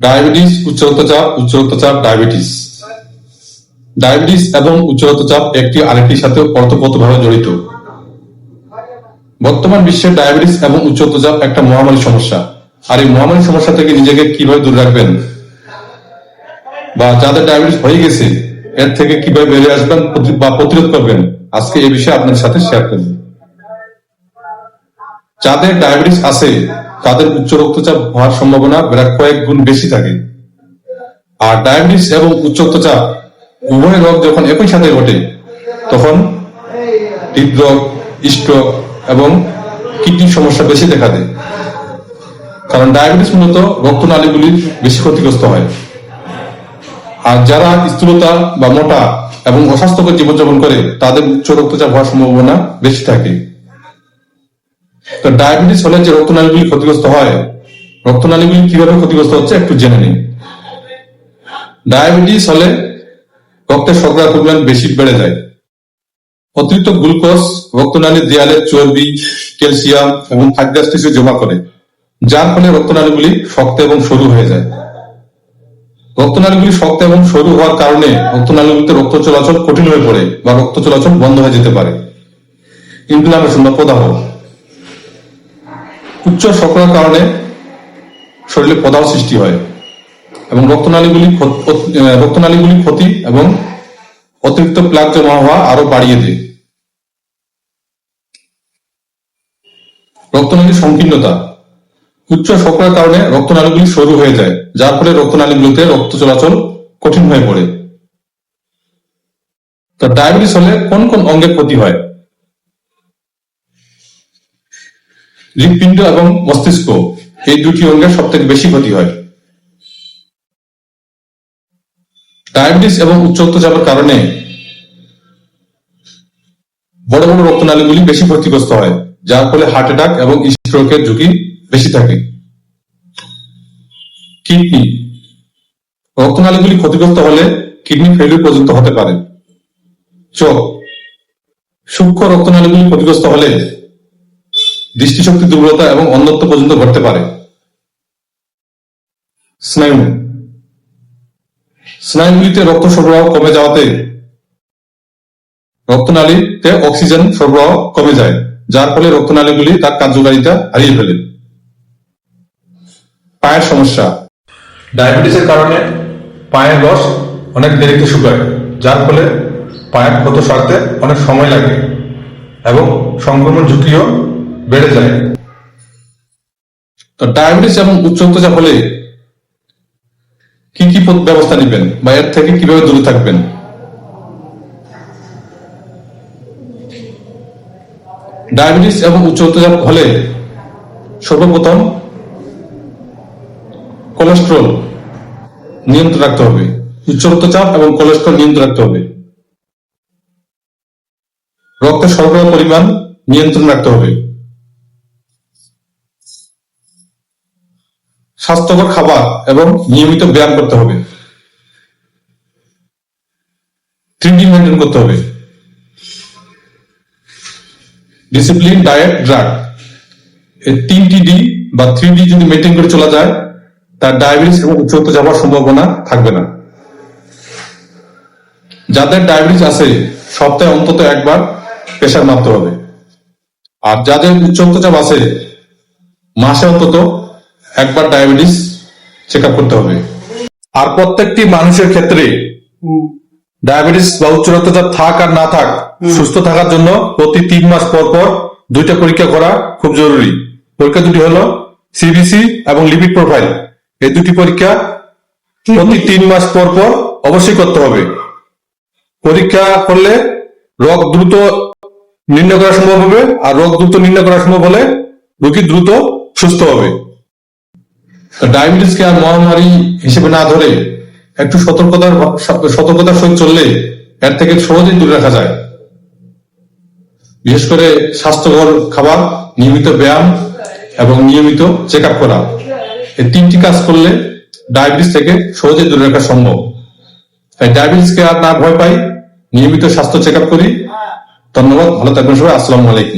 Diabetes উচ্চ রক্তচাপ উচ্চ রক্তচাপ ডায়াবেটিস। ডায়াবেটিস এবং উচ্চ রক্তচাপ একটি আরেকটির সাথে ওতপ্রোতভাবে জড়িত। বর্তমান বিশ্বে ডায়াবেটিস এবং উচ্চ রক্তচাপ একটা মহামারী সমস্যা। আর এই মহামারী সমস্যা থেকে নিজেকে কীভাবে দূরে রাখবেন? বা যাদের ডায়াবেটিস হয়ে গেছে, এর থেকে কীভাবে বেরিয়ে আসবেন বা প্রতিরোধ করবেন? আজকে এই বিষয়ে আপনার সাথে শেয়ার করব। যাদের ডায়াবেটিস আছে তাদের উচ্চ রক্তচাপ হওয়ার সম্ভাবনা প্রায় কয়েক গুণ বেশি থাকে। আর ডায়াবেটিস এবং উচ্চ রক্তচাপ উভয় রোগ যখন একই সাথে ঘটে, তখন হৃদরোগ, স্ট্রোক এবং কিডনির সমস্যা বেশি দেখা দেয়। কারণ ডায়াবেটিস মূলত রক্তনালীগুলি বেশি ক্ষতিগ্রস্ত হয়। আর যারা স্থূলতা বা মোটা এবং অস্বাস্থ্যকর জীবনযাপন করে, তাদের উচ্চ রক্তচাপ হওয়ার সম্ভাবনা বেশি থাকে। তো ডায়াবেটিস হলে যে রক্তনালীগুলি ক্ষতিগ্রস্ত হয়, রক্তনালীগুলি কীভাবে ক্ষতিগ্রস্ত হচ্ছে একটু জেনে নিন। ডায়াবেটিস হলে রক্তের শর্করার পরিমাণ বেশি বেড়ে যায়। অতিরিক্ত গ্লুকোজ রক্তনালীর দেয়ালে চর্বি, ক্যালসিয়াম এবং খাদ্যাস জমা করে, যার ফলে রক্তনালীগুলি শক্ত এবং সরু হয়ে যায়। রক্তনালীগুলি শক্ত এবং সরু হওয়ার কারণে রক্তনালীগুলিতে রক্ত চলাচল কঠিন হয়ে পড়ে বা রক্ত চলাচল বন্ধ হয়ে যেতে পারে। ইনফ্লামেশন বা প্রদাহ। উচ্চ শর্করার কারণে শরীরে প্রদাহ সৃষ্টি হয় এবং রক্তনালীগুলি রক্তনালীগুলি ক্ষতি এবং অতিরিক্ত প্লাক জমা হওয়া আরও বাড়িয়ে দেয়। রক্তনালীর সংকীর্ণতা। উচ্চ শর্করার কারণে রক্তনালীগুলি সরু হয়ে যায়, যার ফলে রক্তনালীগুলিতে রক্ত চলাচল কঠিন হয়ে পড়ে। তো ডায়াবেটিস হলে কোন কোন অঙ্গের ক্ষতি হয়? হৃৎপিণ্ড এবং মস্তিষ্ক এই দুটি অঙ্গের সব থেকে বেশি ক্ষতি হয়। ডায়াবেটিস এবং উচ্চ রক্তচাপের কারণে বড় বড় রক্তনালীগুলি বেশি ক্ষতিগ্রস্ত হয়, যার ফলে হার্ট অ্যাটাক এবং স্ট্রোকের ঝুঁকি বেশি থাকে। কিডনি রক্তনালীগুলি ক্ষতিগ্রস্ত হলে কিডনি ফেলিউর পর্যন্ত হতে পারে। চোখ সূক্ষ্ম রক্তনালীগুলি ক্ষতিগ্রস্ত হলে দৃষ্টিশক্তি দুর্বলতা এবং অন্ধত্ব পর্যন্ত ঘটতে পারে। স্নায়ু স্নায়ুগুলিতে রক্ত সরবরাহ কমে যাওয়াতে রক্তনালীতে অক্সিজেন সরবরাহ কমে যায়, যার ফলে রক্তনালীগুলি তার কার্যকারিতা হারিয়ে ফেলে। পায়ের সমস্যা। ডায়াবেটিসের কারণে পায়ের রস অনেক দেরিতে শুকায়, যার ফলে পায়ের ক্ষত সারতে অনেক সময় লাগে এবং সংক্রমণ ঝুঁকিও বেড়ে যায়। তো ডায়াবেটিস এবং উচ্চ রক্তচাপ হলে কি কি ব্যবস্থা নেবেন বা এর থেকে কীভাবে দূরে থাকবেন? ডায়াবেটিস এবং উচ্চ রক্তচাপ হলে সর্বপ্রথম কোলেস্ট্রল নিয়ন্ত্রণ রাখতে হবে। উচ্চ রক্তচাপ এবং কোলেস্ট্রল নিয়ন্ত্রণ রাখতে হবে। রক্তের সরবরাহ পরিমাণ নিয়ন্ত্রণ রাখতে হবে। স্বাস্থ্যকর খাবার এবং নিয়মিত ব্যায়াম করতে হবে। থ্রি মেনটেন করতে হবে। ডিসিপ্লিন ডায়েট ড্রাগ এই তিনটি ডি বা থ্রি ডি যদি মেনটেন করে চলা যায়, তার ডায়াবেটিস এবং উচ্চ হওয়ার সম্ভাবনা থাকবে না। যাদের ডায়াবেটিস আছে, সপ্তাহে অন্তত একবার প্রেশার মাপতে হবে। আর যাদের উচ্চ রক্তচাপ আছে, মাসে অন্তত একবার ডায়াবেটিস চেক আপ করতে হবে। আর প্রত্যেকটি মানুষের ক্ষেত্রে ডায়াবেটিস বা উচ্চ রক্তচাপ থাক আর না থাক সুস্থ থাকার জন্য প্রতি তিন মাস পর পর দুইটা পরীক্ষা করা খুব জরুরি। পরীক্ষা দুটি হলো সিবিসি এবং লিপিড প্রোফাইল এই দুটি পরীক্ষা প্রতি তিন মাস পর পর অবশ্যই করতে হবে। পরীক্ষা করলে রোগ দ্রুত নির্ণয় করা সম্ভব হবে আর রোগ দ্রুত নির্ণয় করা সম্ভব হলে রোগী দ্রুত সুস্থ হবে। ডায়াবেটিসকে আর মহামারী হিসেবে না ধরে একটু সতর্কতার সতর্কতার সহিত চললে এর থেকে সহজেই দূরে রাখা যায়। বিশেষ করে স্বাস্থ্যকর খাবার, নিয়মিত ব্যায়াম এবং নিয়মিত চেক আপ করা। এই তিনটি কাজ করলে ডায়াবেটিস থেকে সহজে দূরে রাখা সম্ভব। তাই ডায়াবেটিসকে আর না ভয় পাই, নিয়মিত স্বাস্থ্য চেক আপ করি। ধন্যবাদ, ভালো থাকবেন সবাই, আসসালামু আলাইকুম।